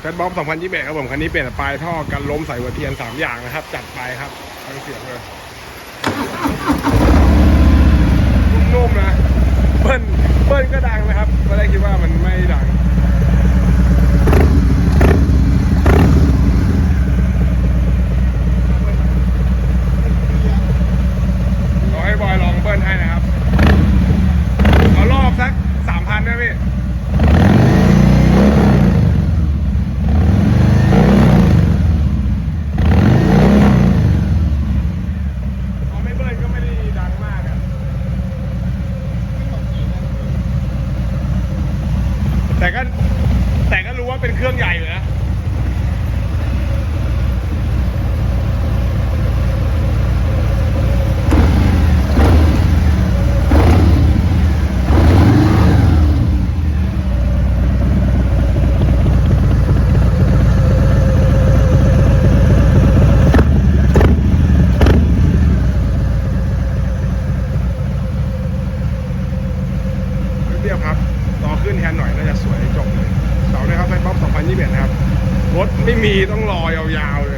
แฟตบ๊อบ2021ครับผมคันนี้เปลี่ยนปลายท่อกันล้มใส่หัวเทียน 3 อย่างนะครับ จัดไปครับฟังเสียงเลยนุ่มๆนะเบิ้ลเบิ้ลก็ดังนะครับไม่ได้คิดว่ามันไม่ดัง ขอให้บอยลองเบิ้ลให้นะครับ เอารอบสักสามพันนะพี่ พอไม่เบิ้ลก็ไม่ได้ดังมากอะ แต่ก็แต่ก็รู้ว่าเป็นเครื่องใหญ่อยู่นะเรียบครับ ต่อขึ้นแทนหน่อยน่าจะสวยจบเลยเสาร์ด้ครับไฟป๊อป2021นะครับรถไม่มีต้องรอยาวๆเลย